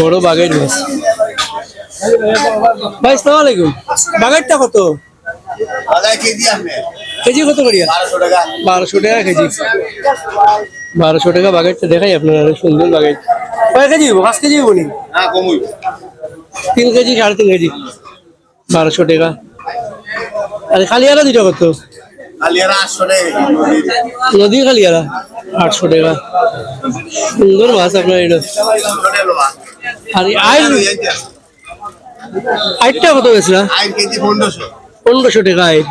বড় বাগের মাছ ভাই সালাম আলাইকুম। বাগেরটা কত? কেজি কত করিয়া বারোশো টাকা। কেজি। বারোশো টাকা বাগেরটা দেখাই আপনারা সুন্দর বাগের কয় কেজি পাঁচ কেজি নি? হ্যাঁ তিন কেজি সাড়ে তিন কেজি। বারোশো টাকা। আর খালিয়ারা দুইটা কত? আলিয়ারা আটশো টাকা নদী খালিয়ারা। আটশো টাকা। সুন্দর মাছ আপনার এটা। আর আইল আইটটা কত কেজি পনেরোশো। টাকা আইল।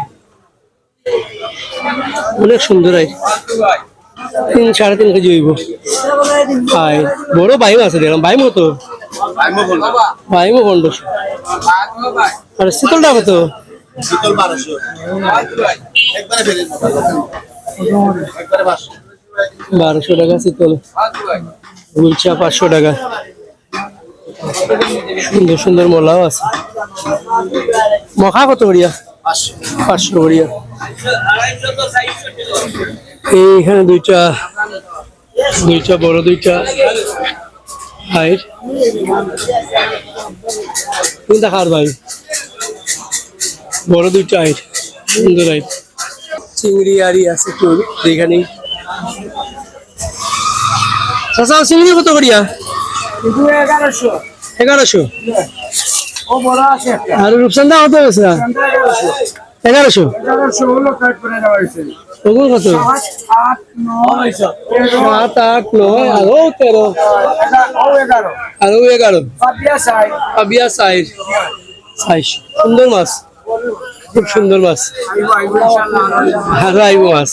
অনেক সুন্দর আইল। তিন সাড়ে তিন কেজি হইব। আই বড় বাইম আছে দেখলাম। বাইম কত? বাইমও পনেরোশো। আর শীতলটা কত? শীতল বারোশো। একবারে ফেলে একবারে পাঁচশো বারোশো টাকা শীতল। গুলচা পাঁচশো টাকা। সুন্দর সুন্দর মোলাও আছে। মখা কত করিয়া? পাঁচশো করিয়া। এইখানে দুইটা দুইটা, বড় দুইটা হাইট কোনটা খার ভাই। বড় দুইটা হাইট সুন্দর হাইট চিংড়ি আরি আছে একটু এখানেই চাচা চিংড়ি কত করিয়া? এগারোশো। এগারোশো? আর রূপসান্দা কত এগারোশো। এগারোশো? এগারোশো হয়েছে। ওগুলো কত? তেরো। সাত আট নয় আরও তেরো। ও আরও এগারো। পাপিয়া সাই। আবিয়া সাইজ সাইজ সুন্দর মাছ। খুব সুন্দর মাছ। আইবো আইবো মাছ।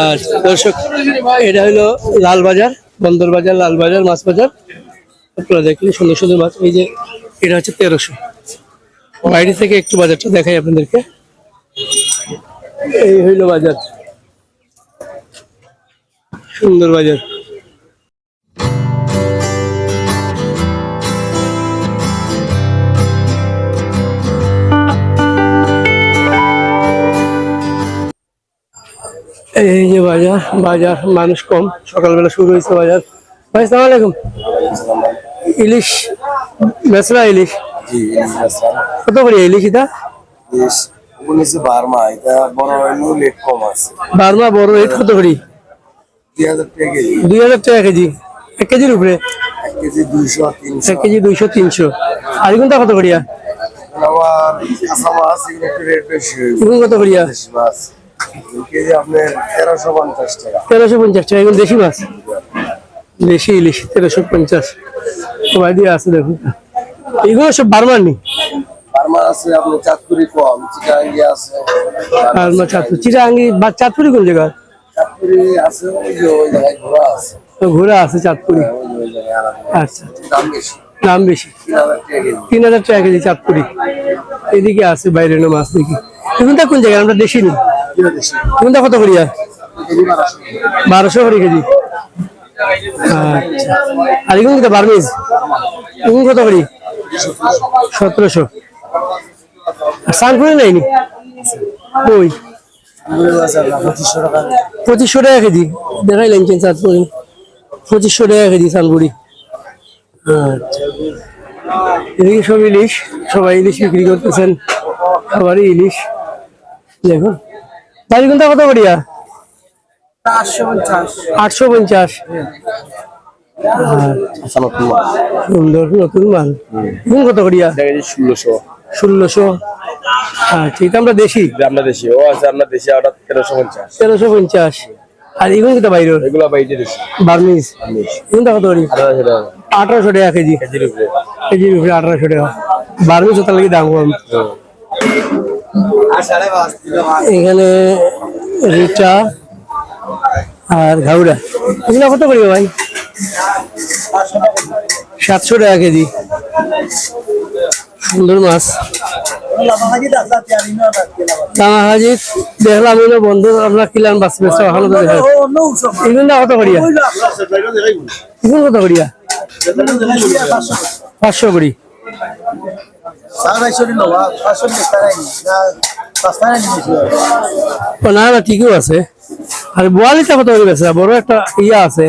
আর দর্শক এটা হলো লাল বাজার। বন্দর বাজার লাল বাজার মাছ বাজার আপনারা দেখলে সুন্দর সুন্দর মাছ। এই যে এটা হচ্ছে তেরোশো। বাইরে থেকে একটু বাজারটা দেখাই আপনাদেরকে। এই হইল বাজার। সুন্দর বাজার। এই যে বাজার বাজার মানুষ কম। সকালবেলা শুরু হয়েছে বাজার। ভাই সালাম আলাইকুম। ইলিশ বেসরা ইলিশ? জি কত করে ইলিশ এটা? বার্মা। এটা বড় লেট কম আছে। বারমা বড় রেট কত করি? দুই হাজার টাকা কেজি। এক কেজির উপরে? এক কেজি দুইশো এক কেজি দুইশো তিনশো। আর এগুনটা কত করিয়া? আবার কাঁচা মাছ এগুলো একটু রেট বেশি কত করিয়া? মাছ। তেরোশো পঞ্চাশ টাকা। এগুলো দেশি মাছ? দেশি ইলিশ তেরোশো পঞ্চাশ। সবাই দিয়ে আছে দেখুন। এগুলো সব ঘোরা আছে চাঁদপুরি আচ্ছা। দাম বেশি। দাম বেশি। তিন হাজার টাকা কেজি। চাঁদপুরি। এদিকে আছে বাইরে মাছ দেখি। এগুনটা কোন জায়গায়? আমরা দেশি নি। এগুনটা কত করিয়া বারোশো করে কেজি। আচ্ছা। আর এগুলো কত? বার্মিজ? এগুলো কত করি? সতেরোশো। সানপুরি নাইনি ওই পঁচিশশো টাকা কেজি। দেখাই লাগছেন চাঁদপুরি পঁচিশশো টাকা কেজি সানপুরি আচ্ছা। এদিকে সব ইলিশ, সবাই ইলিশ বিক্রি করতেছেন। সবারই ইলিশ। দেখুন। বাড়ি কোনটা কত করিয়া আটশো পঞ্চাশ। আটশো পঞ্চাশ। সুন্দর নতুন মাল। কোন কত করিয়া ষোলোশো। ষোলোশো। আচ্ছা এটা আমরা দেশি। আমরা দেশি ও আছে আপনার দেশি ওটা তেরোশো পঞ্চাশ। তেরোশো পঞ্চাশ। আর এগুলো এগুলো বাইরে বার্মিজ। কত করি? আঠারোশো টাকা। কেজি। কেজির উপরে। কেজির উপরে আঠারোশো টাকা। বার্মিজ লাগে দাম কম। এখানে রিটা আর ঘাউড়া। এগুলো কত করি ভাই? সাতশো টাকা কেজি। সুন্দর মাছ। দেখলাম কত করিয়া? এগুলো কত করিয়া? পাঁচশো করি। না ঠিকই আছে। আর বোয়ালিটা কত করে বেচা? বড় একটা ইয়া আছে।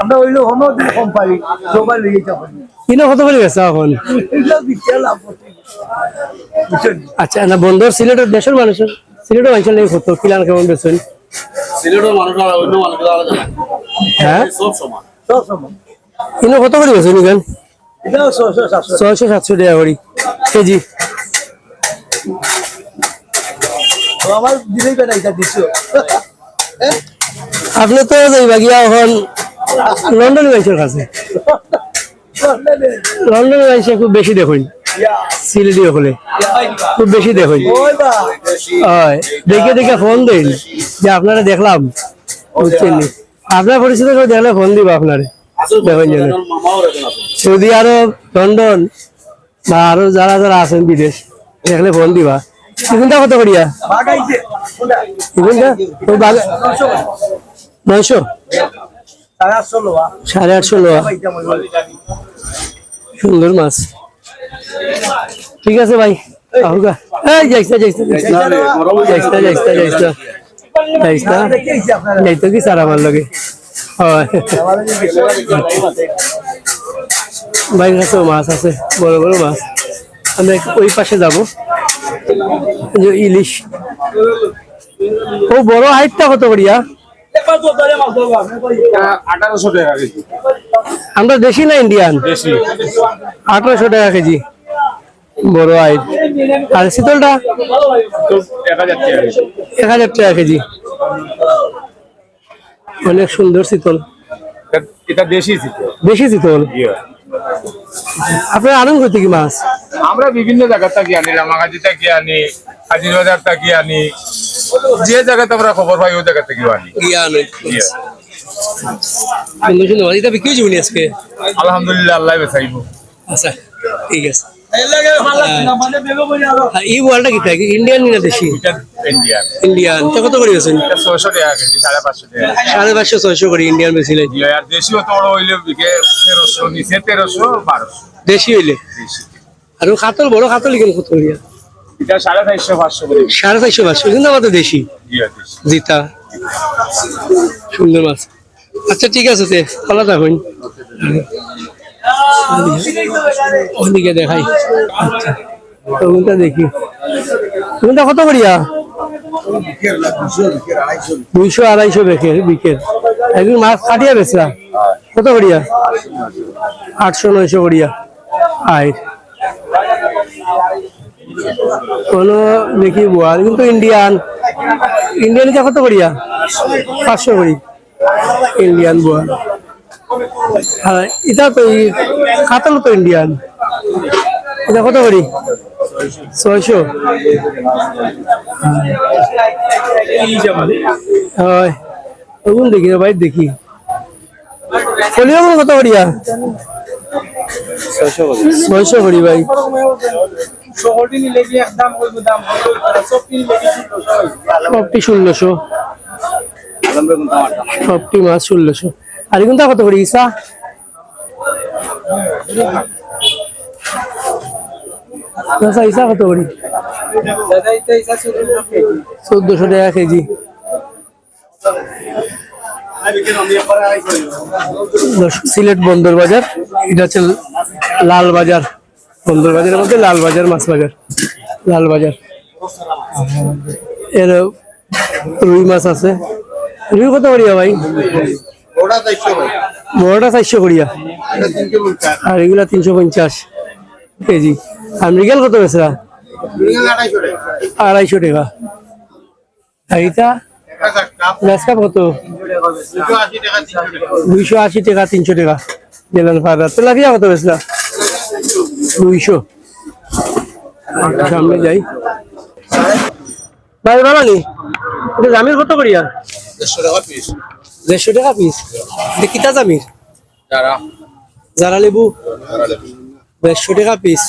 আমরা ওইলো হনো দিন কম পারি সবাই লেগে যাব কিনো কত করে বেচা এখন? আচ্ছা না বন্দর সিলেটের দেশের মানুষের সিলেটের মানুষের লেগে কিলান কেমন বেচেন? সিলেটের মানুষ অন্য মানুষের হ্যাঁ? সব সমান। কত করে ছশো সাতশো। ছয়শো সাতশো টাকা করি। কেজি? আপনি তো যাইবা গিয়া এখন লন্ডন মানুষের কাছে। লন্ডন। মানুষে খুব বেশি দেখুন। সিলেটি হলে খুব বেশি দেখুন। হয়। দেখে দেখে ফোন দিন। যে আপনারা দেখলাম। বুঝছেন? আপনার পরিচিত কেউ দেখলে ফোন দিব আপনারে। সৌদি আরব লন্ডন বা আরও যারা যারা আছেন বিদেশ দেখলে ফোন দিবা। কত করিয়া? ওই বাগা নয়শো? সাড়ে আটশো লোয়া। সুন্দর মাছ। ঠিক আছে ভাই আহুগা। এই আপনারা যাইতো কি স্যার আমার লগে ভাই কাছেও মাছ আছে বড় বড় মাছ আমরা ওই পাশে যাব যে ইলিশ ও বড় হাইটটা কত করিয়া আমরা দেশি না ইন্ডিয়ান আঠারোশো টাকা কেজি বড় হাইট আর শীতলটা? এক হাজার টাকা কেজি। অনেক সুন্দর শীতল। এটা- এটা দেশি ছিল বেশি শীতল। আপনার আনন্দ করতে কি মাছ? আমরা বিভিন্ন জায়গা থেকে আনি রামাগাজি থেকে আনি হাজির বাজার থেকে আনি যে জায়গাতে আমরা খবর পাই ওই জায়গা থেকে আনি। আলহামদুলিল্লাহ আল্লাহ বেসাইব আচ্ছা ঠিক আছে। এই বলটা কি থাকে ইন্ডিয়ান না দেশি? ইন্ডিয়ান তো কত করে বেছেন সাড়ে পাঁচশো টাকা। সাড়ে পাঁচশো ছয়শো করে ইন্ডিয়ান বেছিলে দেশি অত বড় হইলে বিকে তেরোশো নিচে তেরোশো বারোশো। দেশি হইলে? দেশি। আর ও খাতল বড় খাতল কেন কত করিয়া সাড়ে চারশো পাঁচশো সাড়ে চারশো পাঁচশো। কিন্তু আমাদের দেশি। জিতা। সুন্দর মাছ। আচ্ছা ঠিক আছে তে। ভালো থাকুন। ওদিকে দেখাই। আচ্ছা দেখি। কত করিয়া দুইশো আড়াইশো বেকের বিকের একদিন মাছ কাটিয়া কত করিয়া আটশো, নয়শো করিয়া আয়। কোনো দেখি কিন্তু ইন্ডিয়ান। ইন্ডিয়ান কত করিয়া পাঁচশো করি ইন্ডিয়ান বোয়াল। এটা তো কাতল তো ইন্ডিয়ান এটা কত করি? ছয়শো। হয়। দেখি না ভাই দেখি। ফলিও কত করিয়া ছয়শো করি। ভাই। সবটি নিলে সবটি ষোলোশো। সবটি মাছ ষোলোশো। আর এগুলো কত করি ইসা? ইসা কত করি? চোদ্দশো টাকা কেজি। সিলেট বন্দর বাজার, এটা হচ্ছে লাল বাজার। বন্দর বাজারের মধ্যে লাল বাজার, মাছ বাজার। লাল বাজার। এর রুই মাছ আছে। রুই কত করিয়া ভাই? বড়টা চারশো করিয়া। আর এগুলা তিনশো পঞ্চাশ কেজি। আর মৃগেল কত বেচরা? আড়াইশো টাকা। এটা? কত? দুইশো আশি টাকা তিনশো টাকা। গেলেন ফাদার। তেলাপিয়া কত দুইশো। আচ্ছা, সামনে যাই। ভাই ভালো জামির কত করিয়া? দেড়শো টাকা পিস। এটা কিতা জামির? জারা লেবু? দেড়শো টাকা পিস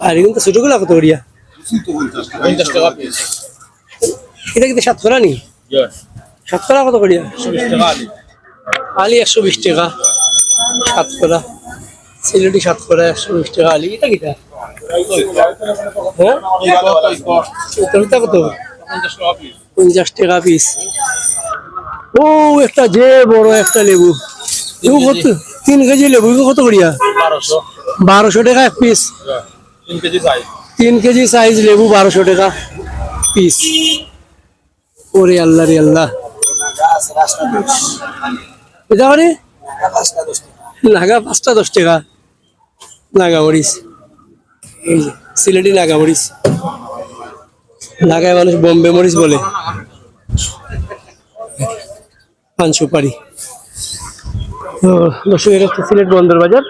আর এগুলো তো ছোটগুলা কত করিয়া পঞ্চাশ টাকা পিস এটা কিন্তু সাতশোরা নি সাতশোরা কত করিয়া আলি। আলি একশো বিশ টাকা। সাতশোরা সিলেটি সাতকরা একশো বিশ টাকা আলি। এটা কিটা হ্যাঁ? কত? পঞ্চাশ টাকা পিস ও একটা যে বড় একটা লেবু। লেবু কত? তিন কেজি লেবু কত করিয়া? বারোশো। টাকা এক পিস তিন কেজি সাইজ লেবু বারোশো টাকা পিস ওরে আল্লাহ রে আল্লাহ। এটা মানে? নাগা পাঁচটা দশ টাকা। নাগা মরিচ এই যে সিলেটি নাগা মরিচ নাগায় মানুষ বোম্বে মরিচ বলে। পান সুপারি তো দর্শক এটা হচ্ছে সিলেট বন্দর বাজার।